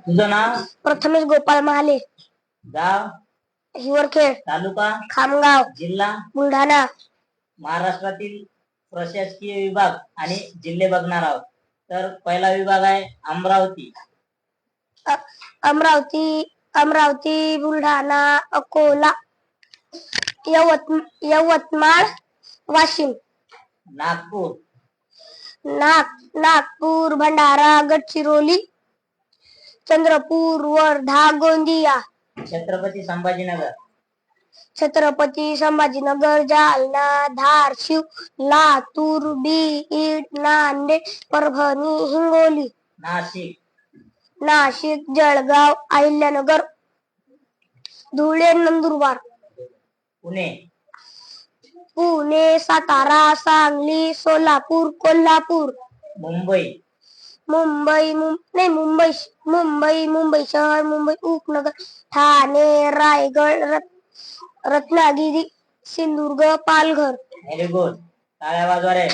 तुझं नाव? प्रथमेश गोपाळ महाले. गाव? हिवरखेड तालुका? खामगाव. जिल्हा? बुलढाणा. महाराष्ट्रातील प्रशासकीय विभाग आणि जिल्हे बघणार आहोत. तर पहिला विभाग आहे अमरावती. अ- अमरावती अमरावती बुलढाणा अकोला यवत यवतमाळ वाशिम. नागपूर. नाग नागपूर भंडारा गडचिरोली चंद्रपूर वर्धा गोंदिया. छत्रपती संभाजीनगर. छत्रपती संभाजीनगर जालना धारशिव लातूर बीड नांदेड परभणी हिंगोली. नाशिक. नाशिक जळगाव अहिल्यानगर धुळे नंदुरबार. पुणे. पुणे सातारा सांगली सोलापूर कोल्हापूर. मुंबई. मुंबई नाही मुंबई मुंबई मुंबई शहर मुंबई उपनगर ठाणे रायगड रत- रत्नागिरी सिंधुदुर्ग पालघर. व्हेरी गुड टाळ्या वाजवा रे